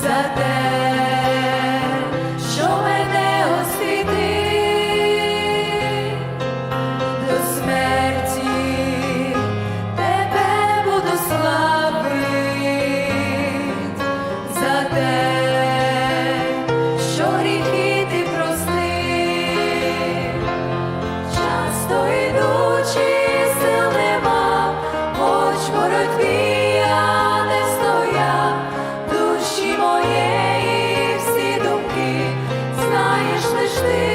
Isabel. Ashley.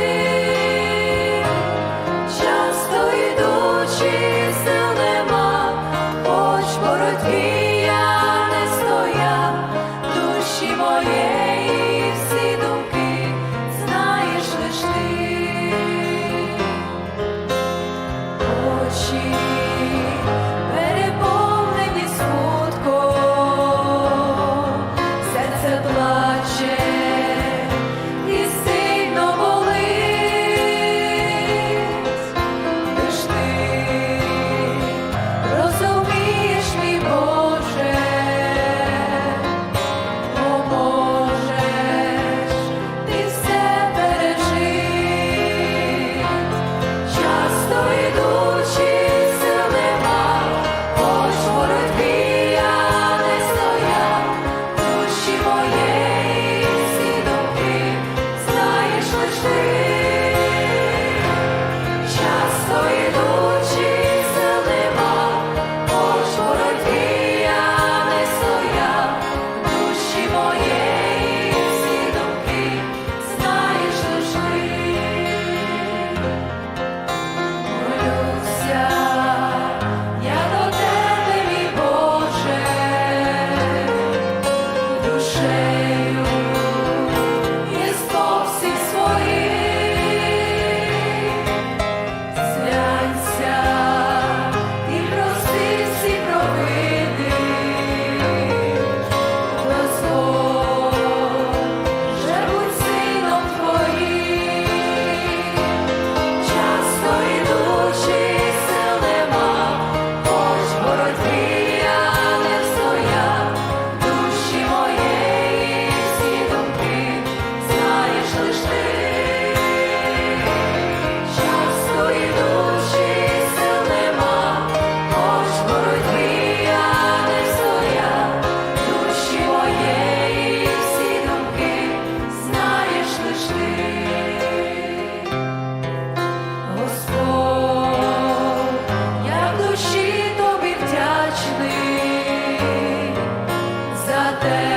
birthday.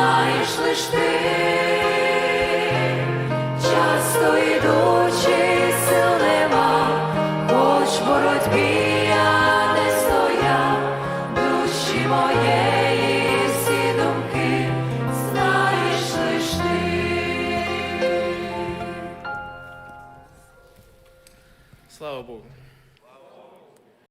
Знаєш лиш ти, часто йдучи, сил нема, хоч в боротьбі я не стояв, душі моєї всі думки, знаєш лиш ти. Слава Богу.